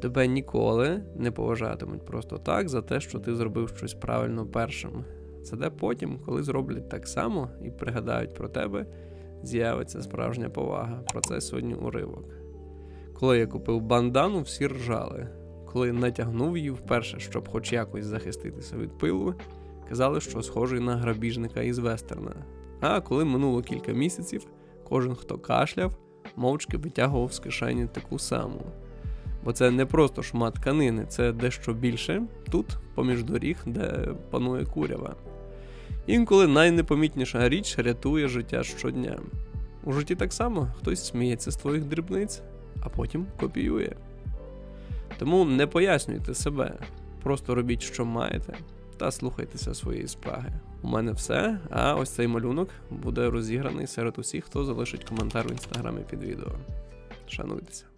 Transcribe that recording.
Тебе ніколи не поважатимуть просто так за те, що ти зробив щось правильно першим. Це де потім, коли зроблять так само і пригадають про тебе, з'явиться справжня повага. Про це сьогодні уривок. Коли я купив бандану, всі ржали. Коли натягнув її вперше, щоб хоч якось захиститися від пилу, казали, що схожий на грабіжника із вестерна. А коли минуло кілька місяців, кожен, хто кашляв, мовчки витягував з кишені таку саму. Бо це не просто шмат тканини, це дещо більше тут, поміж доріг, де панує курява. Інколи найнепомітніша річ рятує життя щодня. У житті так само хтось сміється з твоїх дрібниць, а потім копіює. Тому не пояснюйте себе, просто робіть, що маєте, та слухайтеся своєї спраги. У мене все, а ось цей малюнок буде розіграний серед усіх, хто залишить коментар в інстаграмі під відео. Шануйтеся.